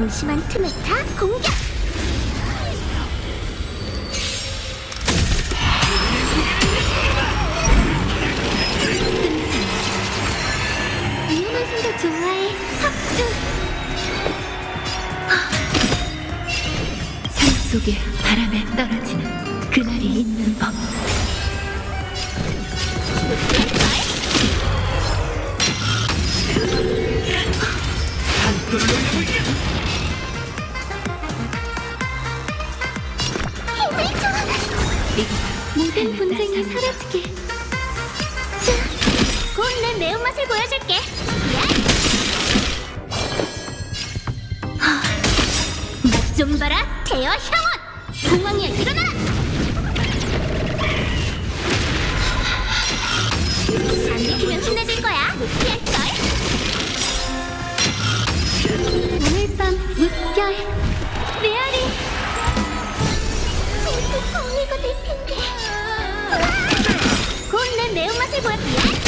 소심한 틈을 타 공격! 속에 바람에 떨어지는 그날이 있는 법. 공황이야 일어나! 안 지키면 혼내줄 거야. 못 피할 걸 오늘 밤 물결 메아리. 전부 공이가 될 텐데. 곧내 매운맛을 보여줄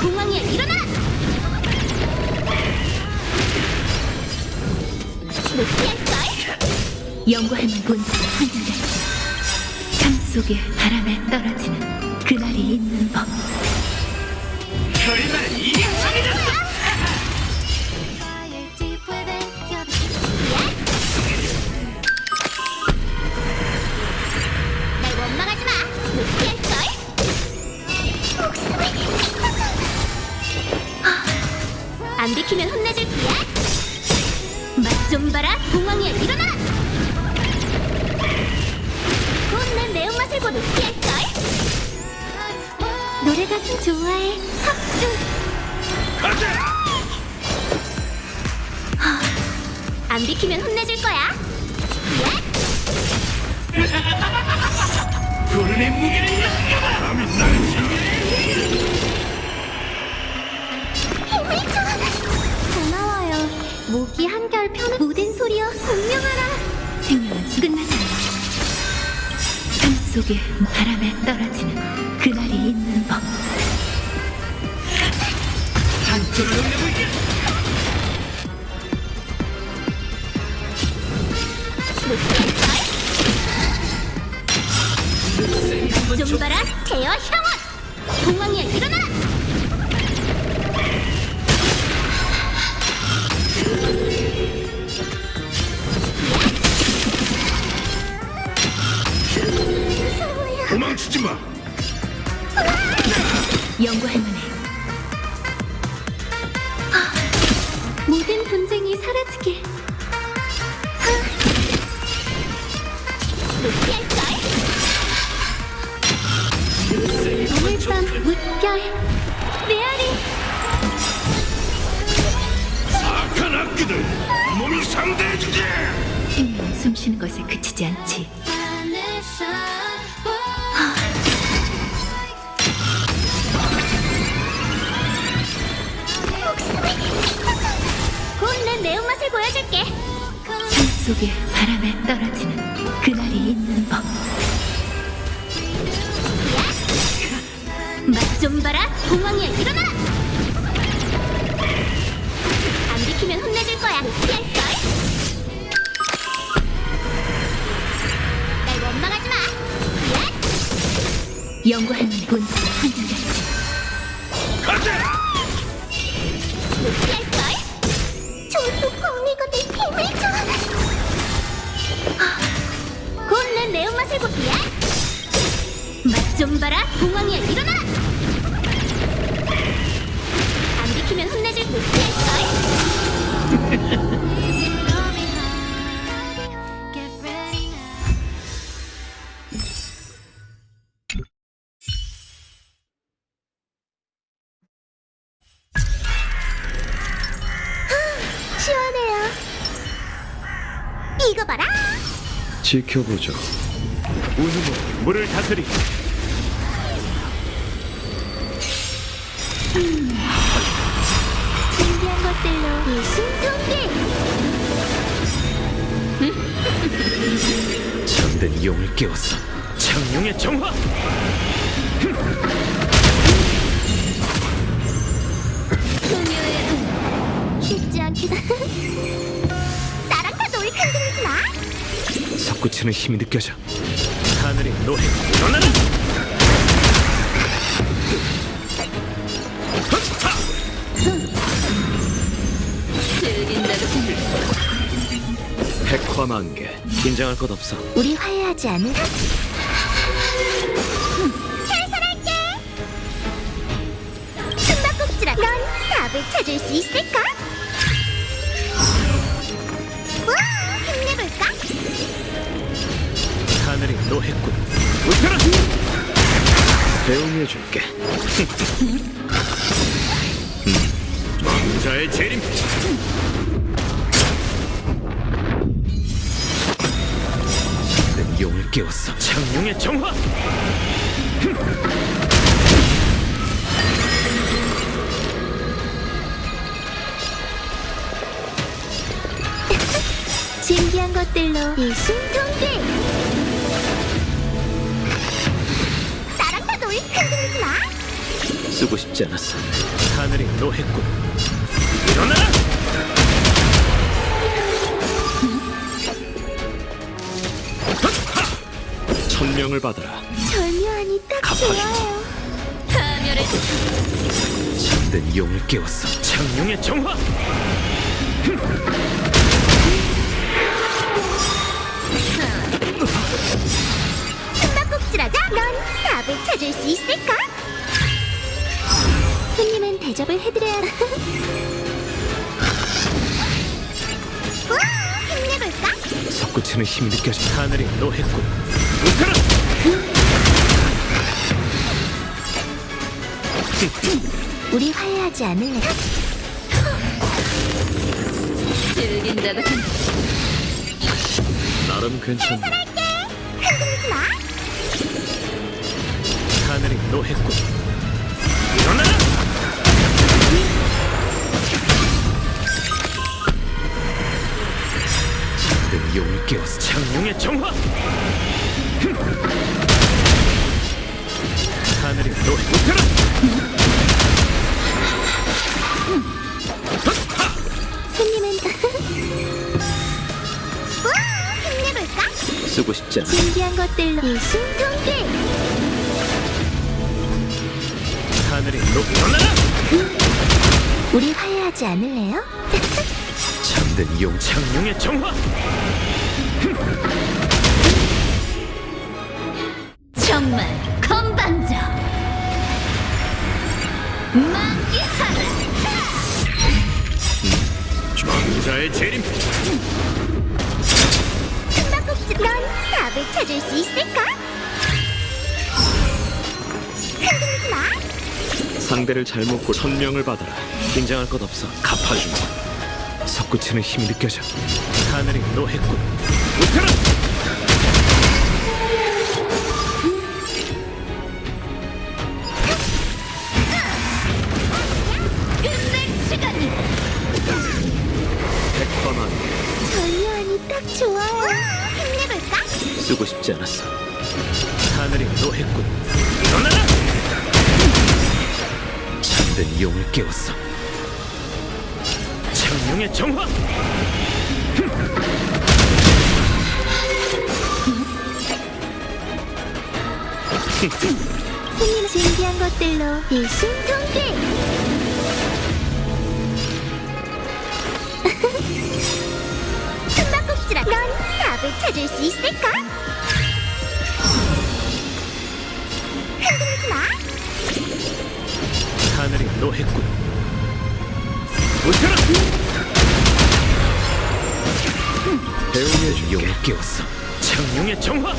공황이야 일어나! 못 피할걸 연구할 만 본성을 한결같이 삶 속에 바람에 떨어지는 그날이 있는 법. 별날 이게 상해졌어 안 비키면 혼내줄 거야. 맛 좀 봐라. 공황이야 일어나. 곧내 매운맛을 보못 피할걸. 노래 가슴 좋아해. 합주. 가자 안 비키면 혼내줄 거야. 예? 불의 무게를 느껴봐 감히 날 이 한결 편해. 모든 소리여 공명하라. 생명은 끝나지 않아. 삶 속에 바람에 떨어지는 그날이 있는 법. 한줄을 흘리고 있게 좀 봐라 태어 형원 공황이야 일어나 도망치지 마. 연구할 만해. 모든 분쟁이 사라지게 못 피할걸 오늘 밤 물결. 메아리 악한 악기들 몸이 상대해주지 생명은 숨쉬는 것에 그치지 않지. 내 매운맛을 보여줄게. 삶 속에 바람에 떨어지는 그날이 있는 법. 맛 좀 봐라. 공황이야 일어나! 안 비키면 혼내줄 거야. 피할 걸? 날 원망하지 마. 한결같이. 가자 못 피할걸? 전부 공이 내 매운맛을 보기야 맛 좀 봐라 공황이야 일어나 안 비키면 혼내줄 못 피할걸 시원해요. 이거 봐라. 지켜보죠. 우주모 물을 다스리 준비한 것들로 일심동기. 잠든 용을 깨웠어. 자, 창룡의 정화 소녀의 음, 쉽지 않겠어. 나랑 다 놀이 흔들지 마. 솟구치는 힘이 느껴져 하늘이 노해 일어나라 즐긴다고 생각 백화만개 긴장할 것 없어 우리 화해하지 않을까? 살살할게. 숨바꼭질아, 넌 답을 찾을 수 있을까? 하늘이 노했군. 웃어라 배웅해줄게. 왕자의 재림. 내 용을 깨웠어. 창룡의 정화! 신기한 것들로 일심동기. 놀이 흔들지 마. 쓰고 싶지 않았어. 하늘이 노했군 일어나라 천명을 받아라. 절묘하니 딱 좋아요. 파멸의 잠든 용을 깨웠어. 창룡의 정화 답을 찾을 수 있을까? 손님은 대접을 해드려야. 우와, 힘내볼까? 솟구치는 힘이 느껴져 하늘이 노했군 웃어라 우리 화해하지 않을래? 즐긴다고 생각 나름 괜찮네 흔들지 마. 하늘이 노했군 일어나라! 잠든 용을 깨웠어 창룡의 정화! 하늘이 노해 웃어라! 손님은 우와, 힘내볼까? 쓰고 싶지 않아. 신기한 것들로 일심동기. 하늘이 노 일어나라 우리 화해하지 않을래요? 잠든 용 창룡의 정화 정말 건반져 만기하라 왕자의 재림 숨바꼭질. 넌 답을 찾을 수 있을까? 상대를 잘못 고 천명을 받아라. 긴장할 것 없어. 갚아주마. 솟구치는 힘이 느껴져. 하늘이 끝낼 시간이! 백화만개 절묘하니 딱 좋아요. 힘내볼까? 쓰고 싶지 않았어. 하늘이 노했군. 일어나라 잠든 용을 깨웠어 창룡의 정화 손님 신기한 것들로 일심동기. 숨바꼭질아. 넌 답을 찾을 수 있을까? 흔들지 마. 하늘이 노했군. 웃어라 배웅해줄게 용을 깨웠어 창룡의 정화!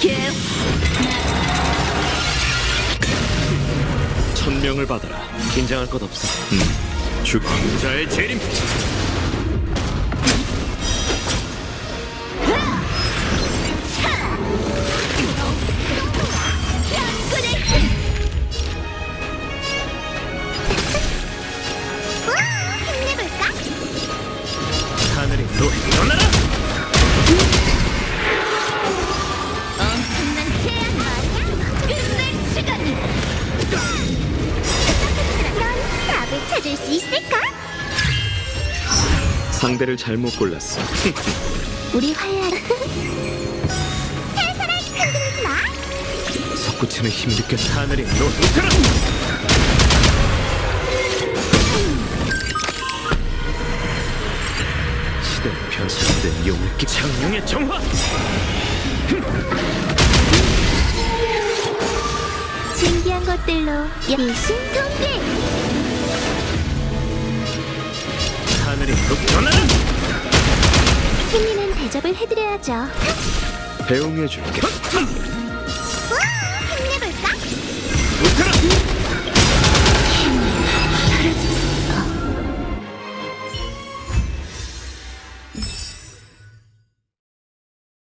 개 천명을 받아라. 긴장할 것 없어. 음. 죽 왕자의 재림 상대를 잘못 골랐어. 우리 활약 살살하게 흔들지 마! 석구치는 힘 느껴 하늘이 노 전사된 용기 창룡의 정화! 신기한 것들로 일신 통계 하늘이 북변하는! 승리는 대접을 해드려야죠. 배웅해줄게. 와 힘내볼까? 못하라!